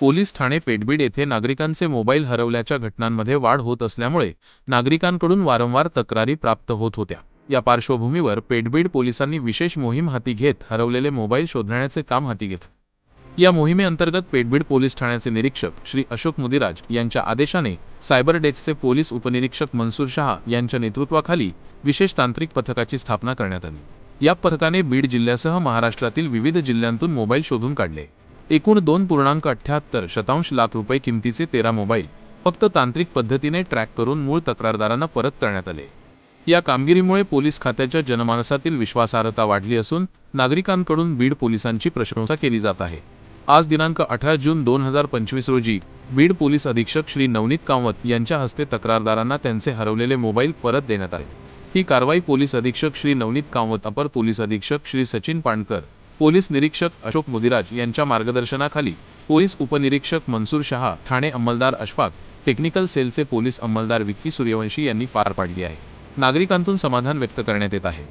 Police Thane Peth Beed येथे नागरिकांचे mobile हरवल्याच्या घटनांमध्ये वाढ होत असल्यामुळे नागरिकांकडून वारंवार तक्रारी प्राप्त होत होत्या. या पार्श्वभूमीवर पेठबीड पोलिसांनी विशेष मोहीम हाती घेत हरवलेले मोबाईल शोधण्याचे काम हाती घेतले या मोहिमेअंतर्गत पेठबीड पोलीस ठाण्याचे निरीक्षक श्री अशोक मुदिराज यांच्या आदेशाने सायबर डेस्कचे पोलीस उपनिरीक्षक मनसूर शहा यांच्या नेतृत्वाखाली विशेष तांत्रिक पथकाची स्थापना करण्यात आली. या पथकाने बीड जिल्ह्यासह महाराष्ट्रातील विविध जिल्ह्यांतून मोबाईल शोधून काढले. एकूण दोन पूर्णांक अठ्ठ्याहत्तर शतांश लाख रुपये किमतीचे तेरा मोबाईल फक्त तांत्रिक पद्धतीने ट्रॅक करून मूळ तक्रारदारांना परत करण्यात आले. या कामगिरीमुळे पोलीस खात्याच्या जनमानसातील विश्वासार्हता वाढली असून नागरिकांकडून बीड पोलिसांची प्रशंसा केली जात आहे. आज दिनांक अठरा जून दोन हजार पंचवीस रोजी बीड पोलीस अधीक्षक श्री नवनीत कामत यांच्या हस्ते तक्रारदारांना त्यांचे हरवलेले मोबाईल परत देण्यात आले. ही कारवाई पोलीस अधीक्षक श्री नवनीत कामत अपर पोलीस अधीक्षक श्री सचिन पाणकर पोलीस निरीक्षक अशोक मुदिराज यांच्या मार्गदर्शनाखाली पोलीस उपनिरीक्षक मनसूर शहा ठाणे अंमलदार अशफाक टेक्निकल सेलचे पोलीस अंमलदार विक्की सूर्यवंशी यांनी पार पाडली आहे. नागरिकांतून समाधान व्यक्त करण्यात येत आहे.